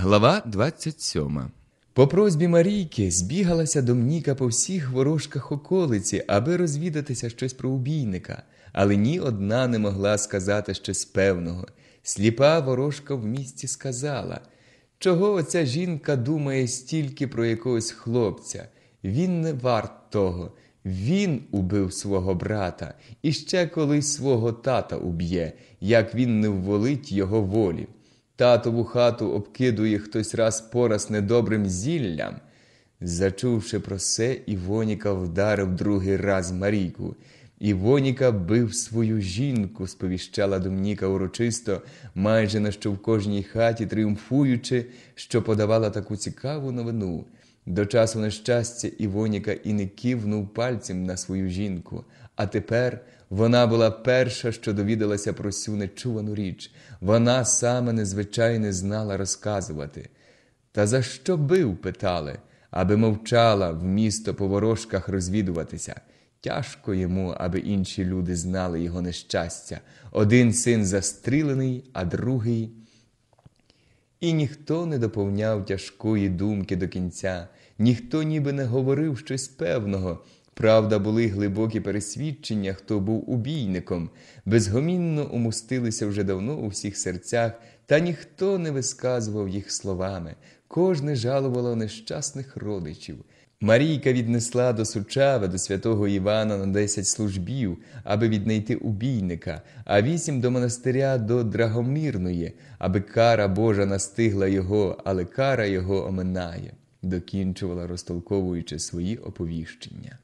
Глава 27 По просьбі Марійки збігалася Домніка по всіх ворожках околиці, аби розвідатися щось про убійника, але ні одна не могла сказати щось певного. Сліпа ворожка в місті сказала, чого оця жінка думає стільки про якогось хлопця. Він не варт того. Він убив свого брата і ще колись свого тата уб'є, як він не вволить його волі. Татову хату обкидує хтось раз пораз недобрим зіллям. Зачувши про це, Івоніка вдарив другий раз Марійку. Івоніка бив свою жінку, сповіщала Домніка урочисто, майже на що в кожній хаті тріумфуючи, що подавала таку цікаву новину. До часу нещастя Івоніка і не кивнув пальцем на свою жінку, а тепер вона була перша, що довідалася про цю нечувану річ. Вона саме незвичайне знала розказувати. Та за що бив? питали, аби мовчала в місто по ворожках розвідуватися. Тяжко йому, аби інші люди знали його нещастя. Один син застрілений, а другий. І ніхто не доповняв тяжкої думки до кінця, ніхто ніби не говорив щось певного. Правда, були глибокі пересвідчення, хто був убійником, безгомінно умустилися вже давно у всіх серцях, та ніхто не висказував їх словами, кожне жалувало нещасних родичів. Марійка віднесла до Сучави, до святого Івана на десять службів, аби віднайти убійника, а вісім до монастиря до Драгомірної, аби кара Божа настигла його, але кара його оминає, докінчувала, розтолковуючи свої оповіщення.